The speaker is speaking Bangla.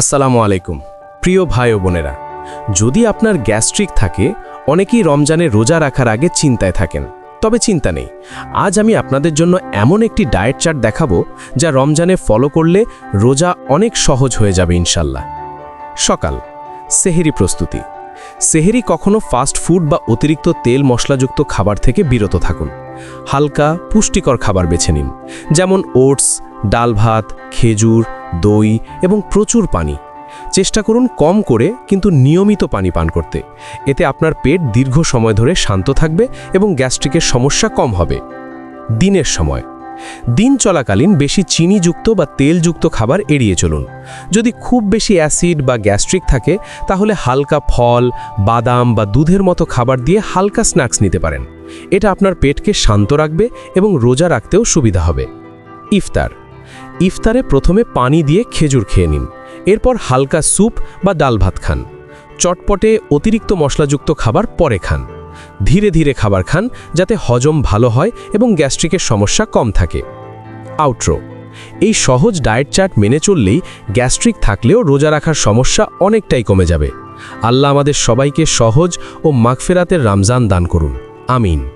আসসালামু আলাইকুম। প্রিয় ভাই ও বোনেরা, যদি আপনার গ্যাস্ট্রিক থাকে, অনেকেই রমজানে রোজা রাখার আগে চিন্তায় থাকেন। তবে চিন্তা নেই, আজ আমি আপনাদের জন্য এমন একটি ডায়েট চার্ট দেখাবো যা রমজানে ফলো করলে রোজা অনেক সহজ হয়ে যাবে ইনশাল্লাহ। সকাল, সেহেরি প্রস্তুতি। সেহেরি কখনো ফাস্ট ফুড বা অতিরিক্ত তেল মশলাযুক্ত খাবার থেকে বিরত থাকুন। হালকা, পুষ্টিকর খাবার বেছে নিন, যেমন ওটস, ডাল ভাত, খেজুর দই এবং প্রচুর পানি। চেষ্টা করুন কম করে কিন্তু নিয়মিত পানি পান করতে। এতে আপনার পেট দীর্ঘ সময় ধরে শান্ত থাকবে এবং গ্যাস্ট্রিকের সমস্যা কম হবে। দিনের সময়। দিন চলাকালীন বেশি চিনিযুক্ত বা তেলযুক্ত খাবার এড়িয়ে চলুন। যদি খুব বেশি অ্যাসিড বা গ্যাস্ট্রিক থাকে, তাহলে হালকা ফল, বাদাম বা দুধের মতো খাবার দিয়ে হালকা স্ন্যাক্স নিতে পারেন। এটা আপনার পেটকে শান্ত রাখবে এবং রোজা রাখতেও সুবিধা হবে। ইফতার। ইফতারে প্রথমে পানি দিয়ে খেজুর খেয়ে নিন। এরপর হালকা স্যুপ বা ডাল ভাত খান। চটপটে অতিরিক্ত মশলাযুক্ত খাবার পরে খান। ধীরে ধীরে খাবার খান যাতে হজম ভালো হয় এবং গ্যাস্ট্রিকের সমস্যা কম থাকে। আউট্রো। এই সহজ ডায়েট চার্ট মেনে চললেই গ্যাস্ট্রিক থাকলেও রোজা রাখার সমস্যা অনেকটাই কমে যাবে। আল্লাহ আমাদের সবাইকে সহজ ও মাগফেরাতের রমজান দান করুন। আমিন।